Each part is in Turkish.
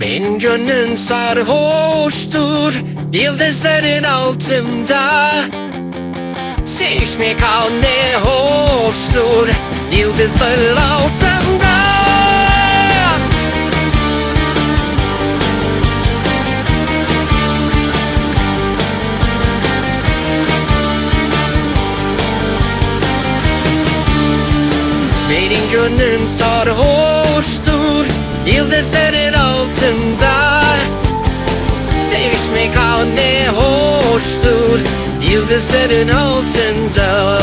Benim gönlüm sarhoştur Yıldızların altında. Sevişmek al ne hoştur Yıldızların altında. Benim gönlüm sarhoştur Yıldızların altında Sevişmek ah ne hoştur Yıldızların altında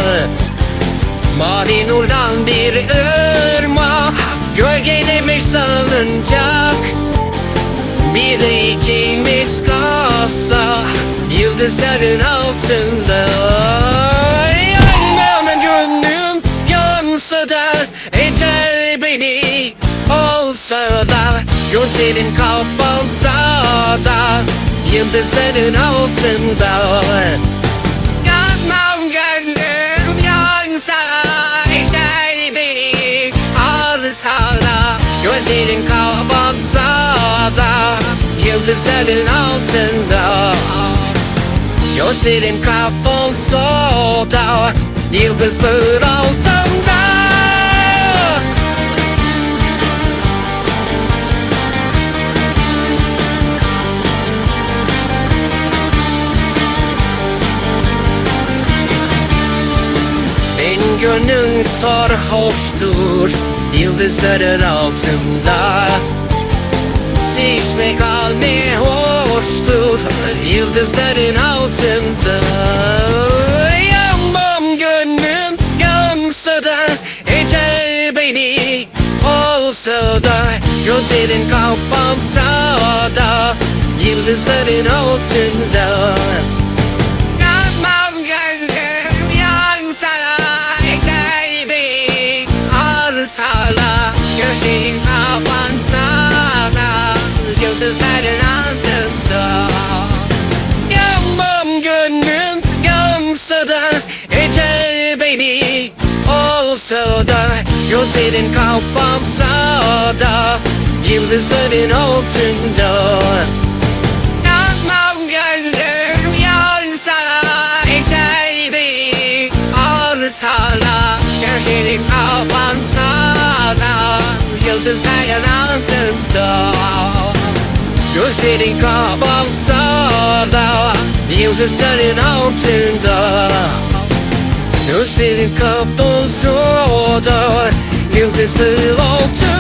Mavi nurdan bir ırmak Gölgede bir salıncak Bir de ikimiz kalsa Yıldızların altında Yanmam gönlüm yansa da Ecel beni olsa da Gözlerin kapansa Yıldızların altında. Yanmam gönlüm yansa Ecel beni alsa da Gözlerin kapansa Yıldızların altında. Gözlerim kapansa da Yıldızlar altında Gönlüm sarhoştur Yıldızların altında. Sevişmek al ne hoştur Yıldızların altında. Yanmam gönlüm yansa da Ecel beni olsa da Gözlerin kapansa da Yıldızların altında da Gözlerin kapansa da Yıldızların altında. Yanmam gönlüm yansa da Ecel beni olsa da Gözlerin kapansa da Yıldızların altında. Yanmam gönlüm yansa beni olsa da Gözlerin kapansa da Yıldızların altında. Gözlerin kapansa da Yıldızların altında. Gözlerin kapansa da Yıldızların altında